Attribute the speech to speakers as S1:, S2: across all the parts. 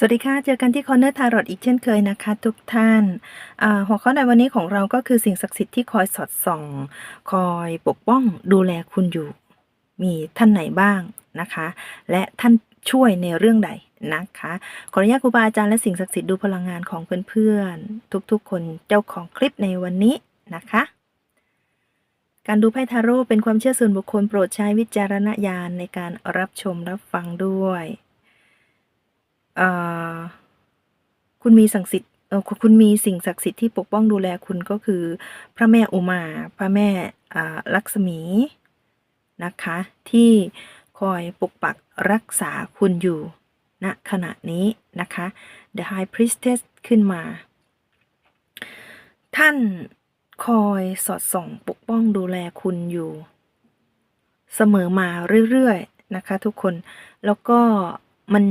S1: สวัสดีค่ะ เจอกันที่คอนเนอร์ทารอตอีกเช่นเคยนะคะทุกท่าน หัวข้อในวันนี้ของเราก็คือสิ่งศักดิ์สิทธิ์ที่คอยสอดส่อง คอยปกป้องดูแลคุณอยู่ มีท่านไหนบ้างนะคะ และท่านช่วยในเรื่องใดนะคะ ขออนุญาตครูบาอาจารย์และสิ่งศักดิ์สิทธิ์ดูพลังงานของเพื่อนๆ ทุกๆ คนเจ้าของคลิปในวันนี้นะคะ การดูไพ่ทาโร่เป็นความเชื่อส่วนบุคคลโปรดใช้วิจารณญาณในการรับชมรับฟังด้วย คุณมีศักดิ์สิทธิ์คุณมีสิ่งศักดิ์สิทธิ์ที่ปกป้องดูแลคุณก็คือ พระแม่อุมา พระแม่ลักษมีนะคะ ที่คอยปกปักรักษาคุณอยู่ณขณะนี้นะคะ The High Priestess ขึ้นมา ท่านคอยสอดส่องปกป้องดูแลคุณอยู่ เสมอมาเรื่อยๆนะคะทุกคนแล้วก็มัน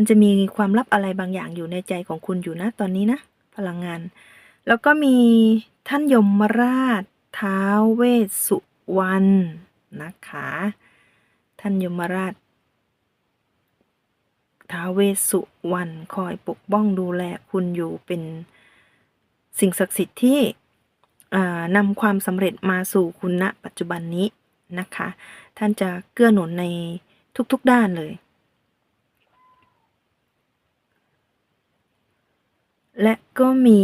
S1: มันจะมีความลับอะไรบางอย่างอยู่ในใจของคุณอยู่นะตอนนี้นะ พลังงาน แล้วก็มีท่านยมราชท้าวเวสสุวรรณนะคะ ท่านยมราชท้าวเวสสุวรรณคอยปกป้องดูแลคุณอยู่เป็นสิ่งศักดิ์สิทธิ์ที่นำความสำเร็จมาสู่คุณณปัจจุบันนี้นะคะ ท่านจะเกื้อหนุนในทุกๆด้านเลย และก็มี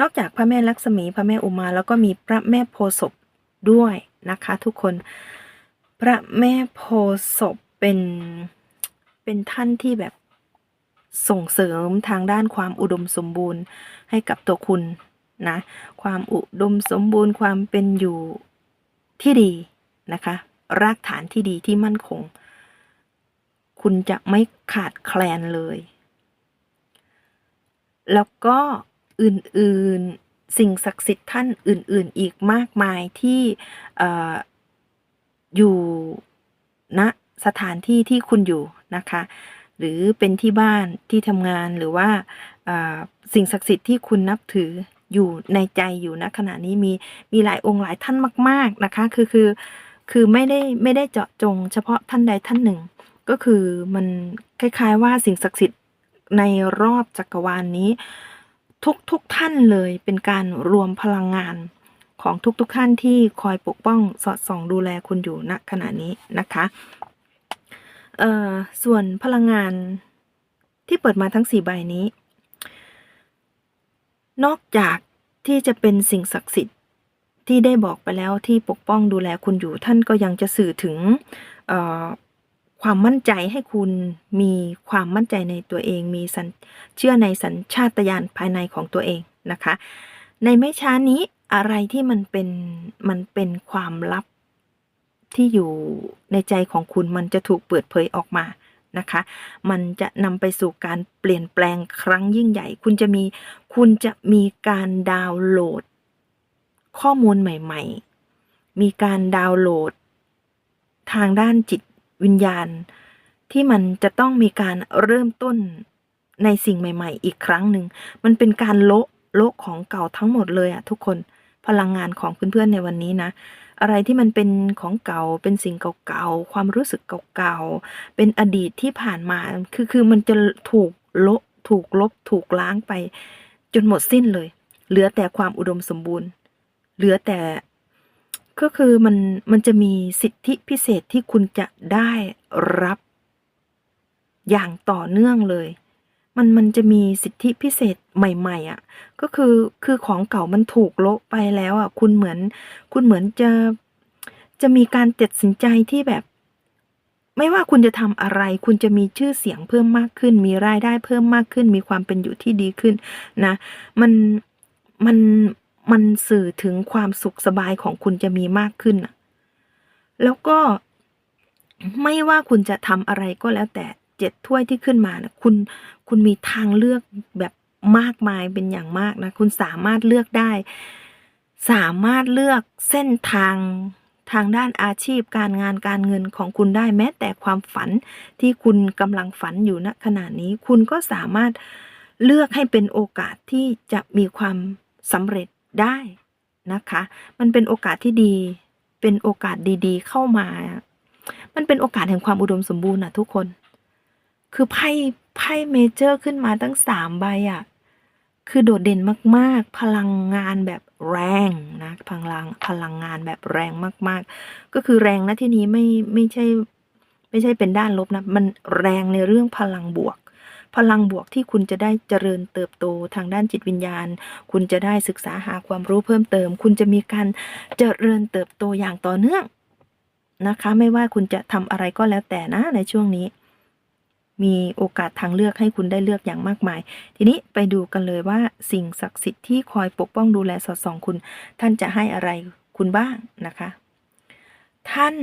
S1: นอกจากพระแม่ลักษมีพระแม่อุมา แล้วก็มีพระแม่โพศพด้วยนะคะ ทุกคน พระแม่โพศพเป็นเป็นท่านที่แบบส่งเสริมทางด้านความอุดมสมบูรณ์ให้กับตัวคุณนะ ความอุดมสมบูรณ์ความเป็นอยู่ที่ดีนะคะ รากฐานที่ดีที่มั่นคง คุณจะไม่ขาดแคลนเลย แล้วก็อื่นๆสิ่งศักดิ์สิทธิ์ท่านอื่นๆอีกมากมายที่ออยู่ณสถานที่ที่คุณอยู่นะคะ หรือเป็นที่บ้านที่ทำงานหรือว่าอ่าสิ่งศักดิ์สิทธิ์ที่คุณนับถืออยู่ในใจอยู่ณขณะนี้มีมีหลายองค์หลายท่านมาก ๆนะคะ คือคือคือไม่ได้ไม่ได้เจาะจง เฉพาะท่านใดท่านหนึ่ง ก็คือมันคล้ายๆว่าสิ่งศักดิ์สิทธิ์ ในรอบจักรวาลนนี้ ทุกทุกท่านเลยเป็นการรวมพลังงานของทุกๆท่านที่คอยปกป้องสอดส่องดูแลคุณอยู่ณขณะนี้นะคะเอ่อส่วนพลังงานที่เปิดมาทั้งสี่ใบนี้ นอกจากที่จะเป็นสิ่งศักดิ์สิทธิ์ที่ได้บอกไปแล้วที่ปกป้องดูแลคุณอยู่ท่านก็ยังจะสื่อถึงเอ่อ ความมั่นใจให้คุณมีความมั่นใจในตัวเอง มีเชื่อในสัญชาตญาณภายในของตัวเองนะคะ ในไม่ช้านี้อะไรที่มันเป็นมันเป็นความลับที่อยู่ในใจของคุณมันจะถูกเปิดเผยออกมานะคะ มันจะนำไปสู่การเปลี่ยนแปลงครั้งยิ่งใหญ่ คุณจะมีคุณจะมีการดาวน์โหลด ข้อมูลใหม่ ๆ มีการดาวน์โหลด ทางด้านจิต วิญญาณ ที่มันจะต้องมีการเริ่มต้นในสิ่งใหม่ ๆ อีกครั้งหนึ่ง มันเป็นการโละโละของเก่าทั้งหมดเลยอะทุกคนพลังงานของเพื่อนๆในวันนี้นะ อะไรที่มันเป็นของเก่าเป็นสิ่งเก่าๆ ความรู้สึกเก่าๆ เป็นอดีตที่ผ่านมาคือคือมันจะถูกโละถูกลบ ถูกล้างไป จนหมดสิ้นเลย เหลือแต่ความอุดมสมบูรณ์ เหลือแต่ ก็คือมันมันจะมีสิทธิพิเศษที่คุณจะได้รับ อย่างต่อเนื่องเลย มันมันจะมีสิทธิพิเศษใหม่ๆอะ่ะ ก็คือคือของเก่ามันถูกโละไปแล้วอะ่ะ คุณเหมือน คุณเหมือนจะจะมีการตัดสินใจที่แบบ ไม่ว่าคุณจะทำอะไร คุณจะมีชื่อเสียงเพิ่มมากขึ้น มีรายได้เพิ่มมากขึ้น มีความเป็นอยู่ที่ดีขึ้นนะ มันมัน มันสื่อถึงความสุขสบายของคุณจะมีมากขึ้น แล้วก็ไม่ว่าคุณจะทำอะไรก็แล้วแต่เจ็ดถ้วยที่ขึ้นมานะคุณคุณมีทางเลือกแบบมากมายเป็นอย่างมากนะ คุณสามารถเลือกได้ สามารถเลือกเส้นทางทางด้านอาชีพการงานการเงินของคุณได้แม้แต่ความฝันที่คุณกำลังฝันอยู่ณขณะนี้ คุณก็สามารถเลือกให้เป็นโอกาสที่จะมีความสำเร็จ ได้นะคะ มันเป็นโอกาสที่ดี เป็นโอกาสดีๆ เข้ามา มันเป็นโอกาสแห่งความอุดมสมบูรณ์นะทุกคน คือไพ่ไพ่เมเจอร์ขึ้นมาตั้งสามใบอะ่ะคือโดดเด่นมากๆ พลังงานแบบแรงนะพลังพลังงานแบบแรงมาก ๆ ก็คือแรงนะที่นี้ไม่ไม่ใช่ ไม่ใช่เป็นด้านลบนะ มันแรงในเรื่องพลังบวก พลังบวกที่คุณจะได้เจริญเติบโตทางด้านจิตวิญญาณ คุณจะได้ศึกษาหาความรู้เพิ่มเติม คุณจะมีการเจริญเติบโตอย่างต่อเนื่องนะคะ ไม่ว่าคุณจะทำอะไรก็แล้วแต่นะในช่วงนี้ มีโอกาสทางเลือกให้คุณได้เลือกอย่างมากมาย ทีนี้ไปดูกันเลยว่าสิ่งศักดิ์สิทธิ์ที่คอยปกป้องดูแลสอดส่องคุณ ท่านจะให้อะไรคุณบ้างนะคะ ท่าน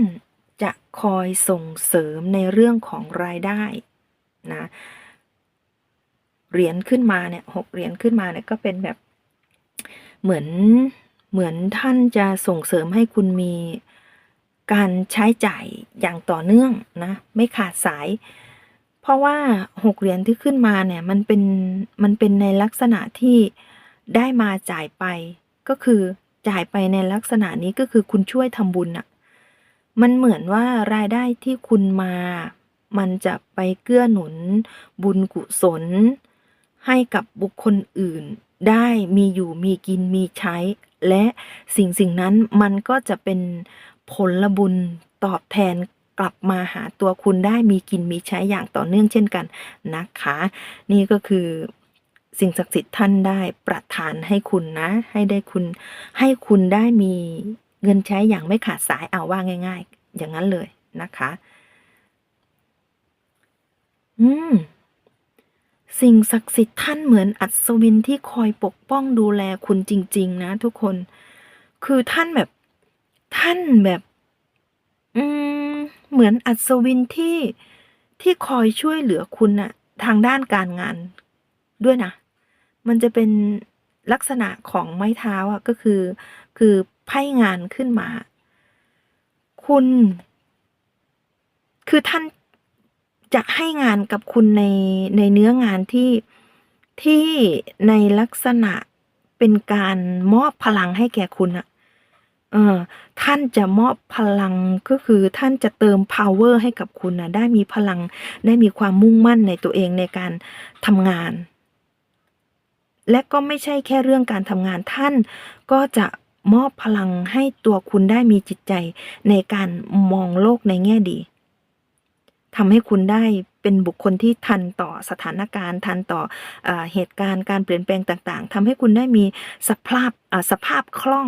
S1: จะคอยส่งเสริมในเรื่องของรายได้นะ เหรียญขึ้นมาเนี่ยหกเหรียญขึ้นมาเนี่ยก็เป็นแบบเหมือนเหมือนท่านจะส่งเสริมให้คุณมีการใช้จ่ายอย่างต่อเนื่องนะ ไม่ขาดสาย เพราะว่าหกเหรียญที่ขึ้นมาเนี่ยมันเป็นมันเป็นในลักษณะที่ได้มาจ่ายไปก็คือจ่ายไปในลักษณะนี้ก็คือคุณช่วยทำบุญอะมันเหมือนว่ารายได้ที่คุณมา มันจะไปเกื้อหนุนบุญกุศล ให้กับบุคคลอื่นได้มีอยู่มีกินมีใช้ และสิ่งสิ่งนั้นมันก็จะเป็นผลบุญตอบแทนกลับมาหาตัวคุณได้มีกินมีใช้อย่างต่อเนื่องเช่นกันนะคะ นี่ก็คือสิ่งศักดิ์สิทธิ์ท่านได้ประทานให้คุณนะ ให้ได้คุณให้คุณได้มีเงินใช้อย่างไม่ขาดสายเอาว่าง่าย ๆ อย่างนั้นเลยนะคะ อืม สิ่งศักดิ์สิทธิ์ท่านเหมือนอัศวินที่คอยปกป้องดูแลคุณจริง ๆ นะ ทุกคน คือท่านแบบ ท่านแบบ อืม เหมือนอัศวินที่ที่คอยช่วยเหลือคุณน่ะ ทางด้านการงานด้วยนะ มันจะเป็นลักษณะของไม้เท้าอะก็คือ คือไพ่งานขึ้นมา คุณ คือท่าน จะให้งานกับคุณในในเนื้องานที่ที่ในลักษณะเป็นการมอบพลังให้แก่คุณอะเออท่านจะมอบพลังก็คือท่านจะเติม power ให้กับคุณนะได้มีพลังได้มีความมุ่งมั่นในตัวเองในการทำงาน และก็ไม่ใช่แค่เรื่องการทำงานท่านก็จะมอบพลังให้ตัวคุณได้มีจิตใจในการมองโลกในแง่ดี ทำให้คุณได้เป็นบุคคลที่ทันต่อสถานการณ์ ทันต่อเอเหตุการณ์การเปลี่ยนแปลงต่างๆทำให้คุณได้มีสภาพสภาพคล่อง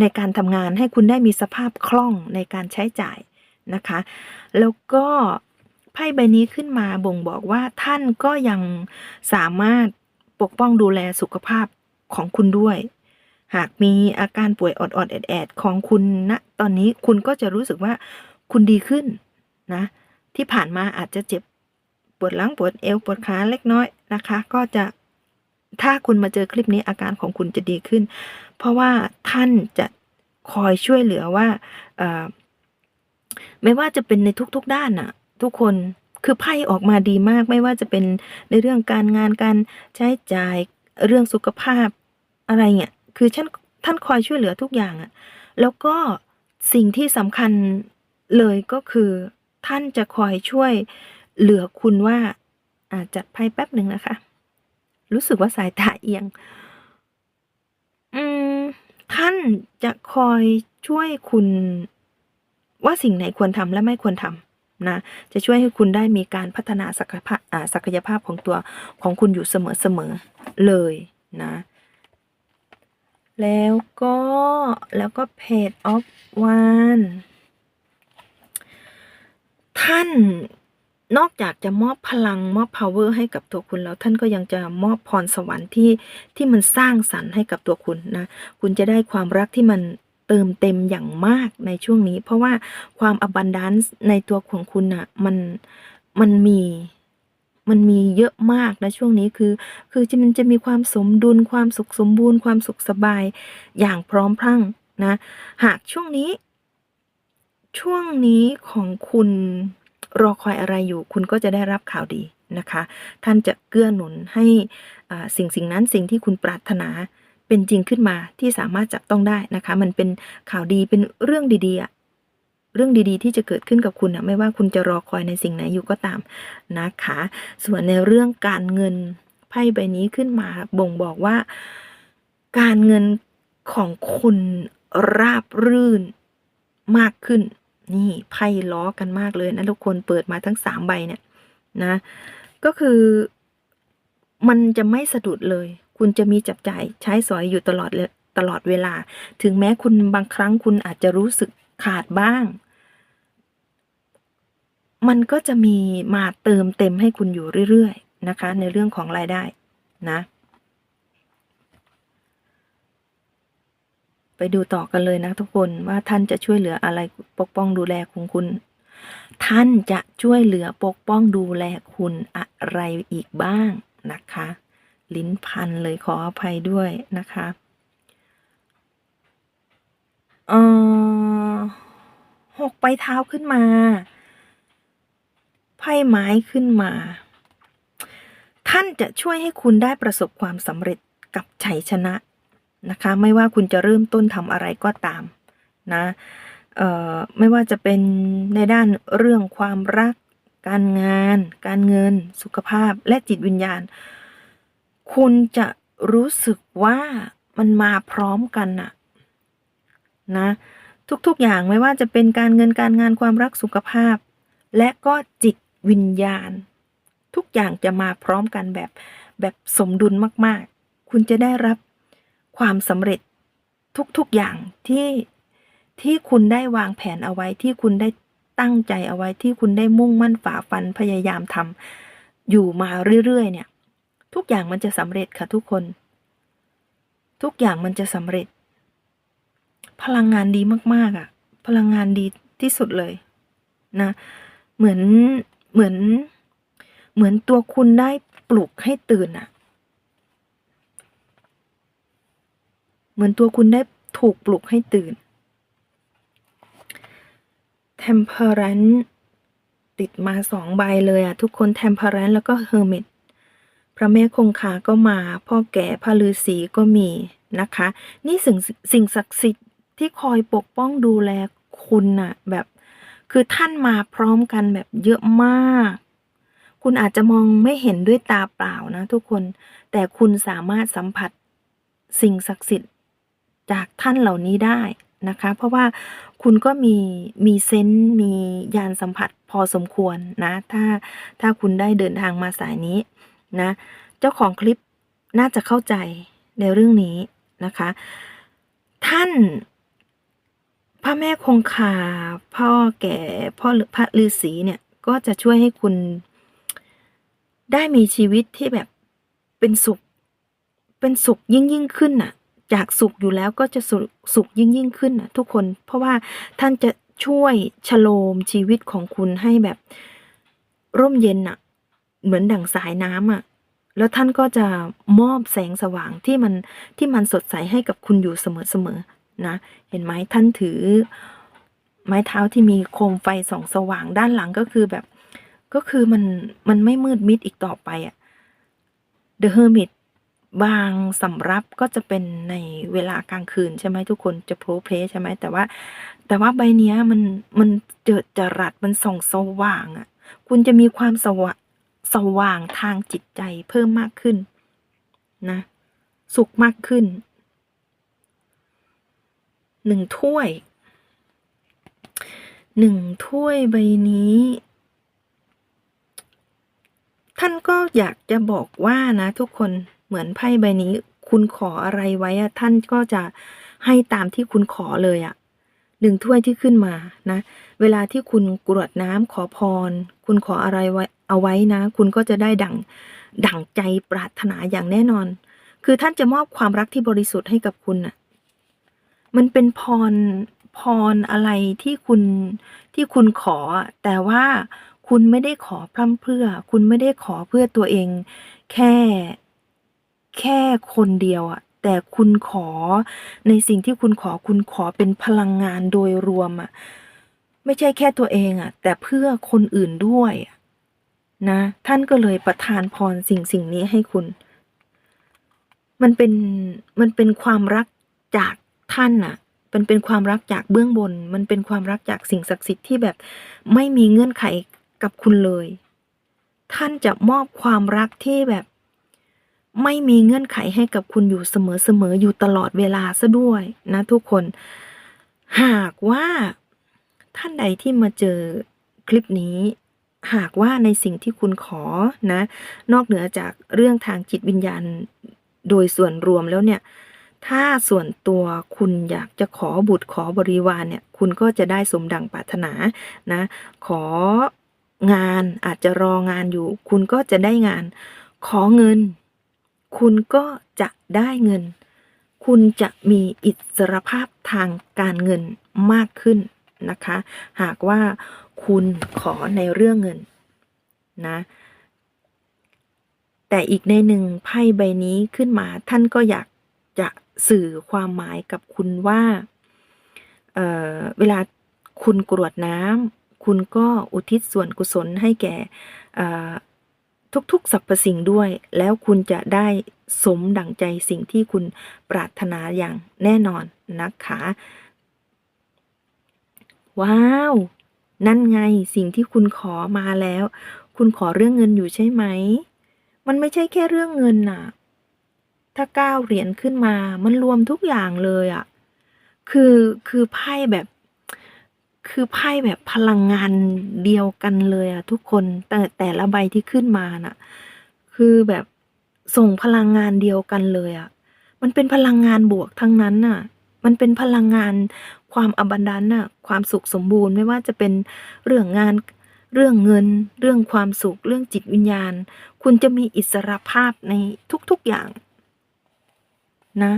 S1: ในการทำงานให้คุณได้มีสภาพคล่องในการใช้จ่ายนะคะ แล้วก็ไพ่ใบนี้ขึ้นมาบ่งบอกว่าท่านก็ยังสามารถปกป้องดูแลสุขภาพของคุณด้วย หากมีอาการป่วยออดๆแอดๆของคุณณนะตอนนี้คุณก็จะรู้สึกว่าคุณดีขึ้นนะ ที่ผ่านมาอาจจะเจ็บปวดหลังปวดเอวปวดขาเล็กน้อยนะคะ ก็จะถ้าคุณมาเจอคลิปนี้อาการของคุณจะดีขึ้น เพราะว่าท่านจะคอยช่วยเหลือว่าไม่ว่าจะเป็นในทุกๆด้านน่ะ ทุกคนคือไพ่ออกมาดีมากไม่ว่าจะเป็นในเรื่องการงานการใช้จ่ายเรื่องสุขภาพอะไรเนี่ยคือท่านท่านคอยช่วยเหลือทุกอย่างอะแล้วก็สิ่งที่สำคัญเลยก็คือ ท่านจะคอยช่วยเหลือคุณว่าอาจัดไพ่แป๊บหนึ่งนะคะ รู้สึกว่าสายตาเอียง อืม ท่านจะคอยช่วยคุณว่าสิ่งไหนควรทำและไม่ควรทำนะ จะช่วยให้คุณได้มีการพัฒนาศักยภาพศักยภาพของตัวของคุณอยู่เสมอๆเลยนะ แล้วก็แล้วก็เพจออฟวาน ท่านนอกจากจะมอบพลังมอบ power ให้กับตัวคุณแล้วท่านก็ยังจะมอบพรสวรรค์ที่ที่มันสร้างสรรค์ให้กับตัวคุณนะ คุณจะได้ความรักที่มันเติมเต็มอย่างมากในช่วงนี้ เพราะว่าความ abundance ในตัวของคุณนะ่ะมันมันมีมันมีเยอะมากนะช่วงนี้คือ คือจะมันจะมีความสมดุลความสุขสมบูรณ์ความสุขสบายอย่างพร้อมพรั่งนะ หากช่วงนี้ ช่วงนี้ของคุณรอคอยอะไรอยู่ คุณก็จะได้รับข่าวดีนะคะ ท่านจะเกื้อหนุนให้สิ่งสิ่งนั้นสิ่งที่คุณปรารถนาเป็นจริงขึ้นมาที่สามารถจับต้องได้นะคะ มันเป็นข่าวดีเป็นเรื่องดีๆอะเรื่องดีๆ ที่จะเกิดขึ้นกับคุณนะไม่ว่าคุณจะรอคอยในสิ่งไหนอยู่ก็ตามนะคะ ส่วนในเรื่องการเงินไพ่ใบนี้ขึ้นมาบ่งบอกว่า การเงินของคุณราบรื่นมากขึ้น นี่ไพ่ล้อกันมากเลยนะทุกคนเปิดมาทั้งสามใบเนี่ยนะ ก็คือมันจะไม่สะดุดเลย คุณจะมีจับจ่ายใช้สอยอยู่ตลอดเลยตลอดเวลา ถึงแม้คุณบางครั้งคุณอาจจะรู้สึกขาดบ้าง มันก็จะมีมาเติมเต็มให้คุณอยู่เรื่อยๆนะคะ ในเรื่องของรายได้นะ ไปดูต่อกันเลยนะทุกคนว่าท่านจะช่วยเหลืออะไรปกป้องดูแลของคุณ ท่านจะช่วยเหลือปกป้องดูแลคุณอะไรอีกบ้างนะคะ ลิ้นพันเลยขออภัยด้วยนะคะเออหกไปเท้าขึ้นมาไพ่ไม้ขึ้นมา ท่านจะช่วยให้คุณได้ประสบความสำเร็จกับชัยชนะ นะคะ ไม่ว่าคุณจะเริ่มต้นทำอะไรก็ตามนะไม่ว่าจะเป็นในด้านเรื่องความรัก การงาน การเงิน สุขภาพและจิตวิญญาณ คุณจะรู้สึกว่ามันมาพร้อมกันน่ะนะทุกๆอย่างไม่ว่าจะเป็นการเงินการงานความรักสุขภาพ และก็จิตวิญญาณ ทุกอย่างจะมาพร้อมกันแบบแบบสมดุลมากๆ คุณจะได้รับ ความสำเร็จทุกๆอย่างที่ที่คุณได้วางแผนเอาไว้ที่คุณได้ตั้งใจเอาไว้ที่คุณได้มุ่งมั่นฝ่าฟันพยายามทำอยู่มาเรื่อยๆเนี่ย ทุกอย่างมันจะสำเร็จค่ะทุกคน ทุกอย่างมันจะสำเร็จ พลังงานดีมาก ๆอะ่ะ พลังงานดีที่สุดเลยนะ เหมือนเหมือน เหมือนตัวคุณได้ปลุกให้ตื่นอะ่ะ เหมือนตัวคุณได้ถูกปลุกให้ตื่น temperance ติดมาสองใบเลยอะทุกคน temperance แล้วก็ hermit พระแม่คงคาก็มา พ่อแก่พระฤาษีก็มีนะคะ นี่สิ่งสิ่งศักดิ์สิทธิ์ที่คอยปกป้องดูแลคุณน่ะแบบคือท่านมาพร้อมกันแบบเยอะมาก คุณอาจจะมองไม่เห็นด้วยตาเปล่านะทุกคน แต่คุณสามารถสัมผัสสิ่งศักดิ์สิทธิ์ จากท่านเหล่านี้ได้นะคะ เพราะว่าคุณก็มีมีเซนส์มียานสัมผัสพอสมควรนะ ถ้าถ้าคุณได้เดินทางมาสายนี้นะ เจ้าของคลิปน่าจะเข้าใจในเรื่องนี้นะคะ ท่านพระแม่คงคาพ่อแก่พ่อพระฤาษีเนี่ยก็จะช่วยให้คุณได้มีชีวิตที่แบบเป็นสุข เป็นสุขยิ่งยิ่งขึ้นน่ะ จากสุขอยู่แล้วก็จะสุขสขยิ่งยิ่งขึ้นนะทุกคน เพราะว่าท่านจะช่วยชโลมชีวิตของคุณให้แบบร่มเย็นน่ะเหมือนดั่งสายน้ำอะแล้วท่านก็จะมอบแสงสว่างที่มันที่มันสดใสให้กับคุณอยู่เสมอๆนะ เห็นไหมท่านถือ ไม้เท้าที่มีโคมไฟส่องสว่างด้านหลังก็คือแบบ ก็คือมันมันไม่มืดมิดอีกต่อไปอะ่ะ The Hermit บางสำรับก็จะเป็นในเวลากลางคืนใช่ไหมทุกคนจะโพลเพลใช่ไหมแต่ว่า แต่ว่าใบเนี้ยมันมันเจิดจรัสมันส่องสว่างอะ่ะ คุณจะมีความสว่างสว่างทางจิตใจเพิ่มมากขึ้นนะ สุขมากขึ้นหนึ่งถ้วยหนึ่งถ้วยใบนี้ ท่านก็อยากจะบอกว่านะทุกคน เหมือนไพ่ใบนี้ คุณขออะไรไว้อะท่านก็จะให้ตามที่คุณขอเลยอะหนึ่งถ้วยที่ขึ้นมานะ เวลาที่คุณกรวดน้ำขอพร คุณขออะไรไว้เอาไว้นะ คุณก็จะได้ดั่งดั่งใจปรารถนาอย่างแน่นอน คือท่านจะมอบความรักที่บริสุทธิ์ให้กับคุณน่ะ มันเป็นพรพรอะไรที่คุณที่คุณขอ แต่ว่าคุณไม่ได้ขอพร่ำเพื่อ คุณไม่ได้ขอเพื่อตัวเอง แค่ แค่คนเดียวอะแต่คุณขอในสิ่งที่คุณขอคุณขอเป็นพลังงานโดยรวมอะไม่ใช่แค่ตัวเองอะแต่เพื่อคนอื่นด้วยนะท่านก็เลยประทานพรสิ่งสิ่งนี้ให้คุณ มันเป็นมันเป็นความรักจากท่านน่ะมันเป็นความรักจากเบื้องบน มันเป็นความรักจากสิ่งศักดิ์สิทธิ์ที่แบบไม่มีเงื่อนไขกับคุณเลย ท่านจะมอบความรักที่แบบ ไม่มีเงื่อนไขให้กับคุณอยู่เสมอๆ อยู่ตลอดเวลาซะด้วยนะทุกคน หากว่าท่านใดที่มาเจอคลิปนี้ หากว่าในสิ่งที่คุณขอนะ นอกเหนือจากเรื่องทางจิตวิญญาณโดยส่วนรวมแล้วเนี่ย ถ้าส่วนตัวคุณอยากจะขอบุตรขอบริวารเนี่ย คุณก็จะได้สมดังปรารถนานะ ของานอาจจะรองานอยู่ คุณก็จะได้งาน ขอเงิน คุณก็จะได้เงิน คุณจะมีอิสรภาพทางการเงินมากขึ้นนะคะ หากว่าคุณขอในเรื่องเงินนะแต่อีกในหนึ่งไพ่ใบนี้ขึ้นมาท่านก็อยากจะสื่อความหมายกับคุณว่าเเวลาคุณกรวดน้ำคุณก็อุทิศส่วนกุศลให้แก่ ทุกๆสรรพสิ่งด้วย แล้วคุณจะได้สมดั่งใจสิ่งที่คุณปรารถนาอย่างแน่นอนนะคะ ว้าว นั่นไงสิ่งที่คุณขอมาแล้ว คุณขอเรื่องเงินอยู่ใช่ไหม มันไม่ใช่แค่เรื่องเงินน่ะ ถ้าก้าวเหรียญขึ้นมา มันรวมทุกอย่างเลยอะ่ะ คือคือไพ่แบบ คือไพ่แบบพลังงานเดียวกันเลยอะทุกคนแต่แต่ละใบที่ขึ้นมาน่ะ คือแบบส่งพลังงานเดียวกันเลยอะมันเป็นพลังงานบวกทั้งนั้นน่ะ มันเป็นพลังงานความอบันดันน่ะ ความสุขสมบูรณ์ไม่ว่าจะเป็นเรื่องงานเรื่องเงิน เรื่องความสุข เรื่องจิตวิญญาณ คุณจะมีอิสรภาพในทุกๆอย่างนะ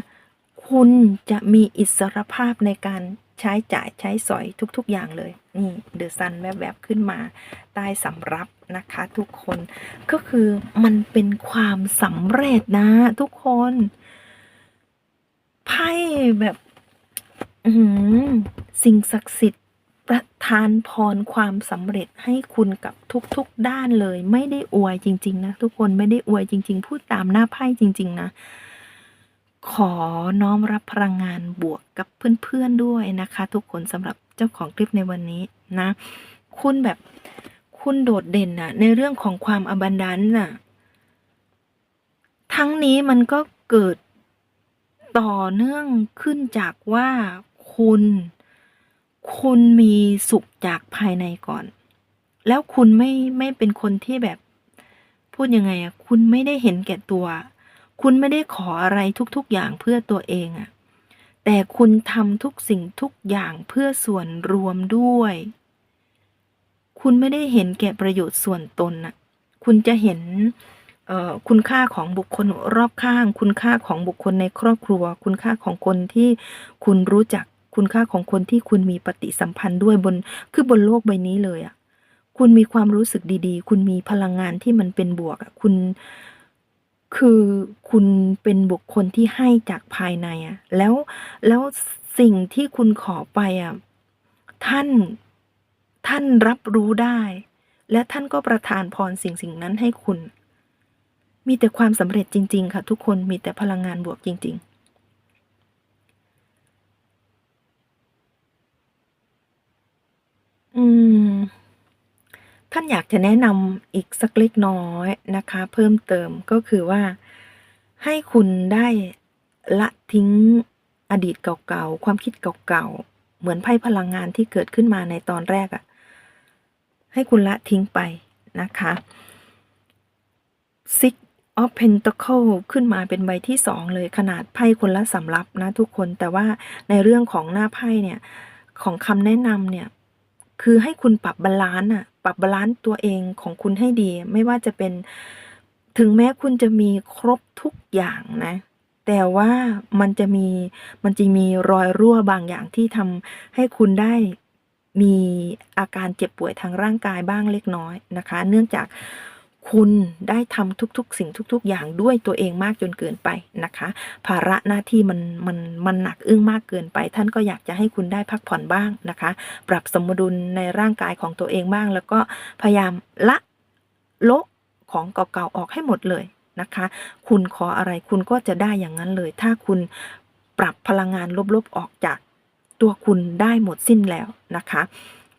S1: คุณจะมีอิสรภาพในการ ใช้จ่ายใช้สอยทุกๆอย่างเลย นี่เดอะซันแวบๆขึ้นมา ใต้สำรับนะคะทุกคนก็คือมันเป็นความสำเร็จนะ ทุกคนไพ่แบบอือหือสิ่งศักดิ์สิทธิ์ประทานพรความสำเร็จให้คุณกับทุกๆด้านเลย ไม่ได้อวยจริง ๆ นะ ทุกคนไม่ได้อวยจริง ๆ พูดตามหน้าไพ่จริง ๆ นะ ขอน้อมรับพลังงานบวกกับเพื่อนๆด้วยนะคะ ทุกคนสำหรับเจ้าของคลิปในวันนี้นะ คุณแบบคุณโดดเด่นน่ะ ในเรื่องของความอบันดันน่ะ ทั้งนี้มันก็เกิดต่อเนื่องขึ้นจากว่าคุณ คุณมีสุขจากภายในก่อน แล้วคุณไม่ไม่เป็นคนที่แบบพูดยังไงอะคุณไม่ได้เห็นแก่ตัว คุณไม่ได้ขออะไรทุกๆอย่างเพื่อตัวเองอะแต่คุณทำทุกสิ่งทุกอย่างเพื่อส่วนรวมด้วย คุณไม่ได้เห็นแก่ประโยชน์ส่วนตนน่ะคุณจะเห็นคุณค่าของบุคคลรอบข้าง คุณค่าของบุคคลในครอบครัว คุณค่าของคนที่คุณรู้จัก คุณค่าของคนที่คุณมีปฏิสัมพันธ์ด้วยบน คือบนโลกใบนี้เลยอะ คุณมีความรู้สึกดีๆ คุณมีพลังงานที่มันเป็นบวกอะ คุณ คือคุณเป็นบุคคลที่ให้จากภายในอะแล้วแล้วสิ่งที่คุณขอไปอะท่านท่านรับรู้ได้ และท่านก็ประทานพรสิ่งสิ่งนั้นให้คุณ มีแต่ความสำเร็จจริง ๆ ค่ะ ทุกคนมีแต่พลังงานบวกจริงๆอืม ท่านอยากจะแนะนำอีกสักเล็กน้อยนะคะ เพิ่มเติมก็คือว่า ให้คุณได้ละทิ้งอดีตเก่าๆ ความคิดเก่าๆ เหมือนไพ่พลังงานที่เกิดขึ้นมาในตอนแรกอะ่ะ ให้คุณละทิ้งไปนะคะ Six of Pentacle ขึ้นมาเป็นใบที่สองเลยขนาดไพ่คนละสำรับนะทุกคนแต่ว่าในเรื่องของหน้าไพ่เนี่ย ของคำแนะนำเนี่ย คือให้คุณปรับบาลานซ์อะปรับบาลานซ์ตัวเองของคุณให้ดี ไม่ว่าจะเป็นถึงแม้คุณจะมีครบทุกอย่างนะ แต่ว่ามันจะมีมันจะมีรอยรั่วบางอย่างที่ทำให้คุณได้มีอาการเจ็บป่วยทางร่างกายบ้างเล็กน้อยนะคะ เนื่องจาก คุณได้ทำทุก ๆ สิ่งทุก ๆ อย่างด้วยตัวเองมากจนเกินไปนะคะ ภาระหน้าที่มันมันมันหนักอึ้งมากเกินไป ท่านก็อยากจะให้คุณได้พักผ่อนบ้างนะคะ ปรับสมดุลในร่างกายของตัวเองบ้าง แล้วก็พยายามละโละของเก่าๆออกให้หมดเลยนะคะ คุณขออะไรคุณก็จะได้อย่างนั้นเลย ถ้าคุณปรับพลังงานลบๆออกจากตัวคุณได้หมดสิ้นแล้วนะคะ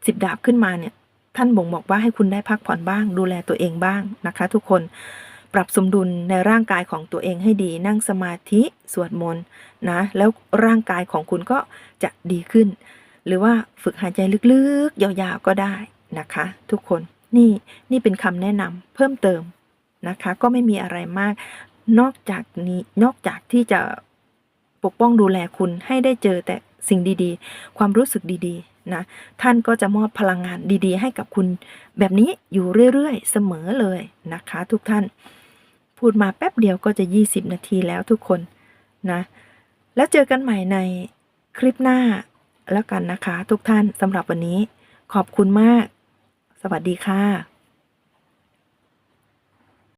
S1: สิบดาบขึ้นมาเนี่ย ท่านบ่งบอกว่าให้คุณได้พักผ่อนบ้าง ดูแลตัวเองบ้างนะคะ ทุกคนปรับสมดุลในร่างกายของตัวเองให้ดี นั่งสมาธิสวดมนต์นะ แล้วร่างกายของคุณก็จะดีขึ้น หรือว่าฝึกหายใจลึกๆ ยาวๆก็ได้นะคะ ทุกคนนี่นี่เป็นคำแนะนำเพิ่มเติมนะคะ ก็ไม่มีอะไรมาก นอกจากนี้นอกจากที่จะปกป้องดูแลคุณให้ได้เจอแต่สิ่งดีๆ ความรู้สึกดีๆ นะท่านก็จะมอบพลังงานดีๆ ให้กับคุณแบบนี้อยู่เรื่อยๆ เสมอเลยนะคะ ทุกท่าน พูดมาแป๊บเดียวก็จะ 20 นาทีแล้วทุกคนนะแล้วเจอกันใหม่ในคลิปหน้าแล้วกันนะคะ ทุกท่านสำหรับวันนี้ ขอบคุณมาก สวัสดีค่ะ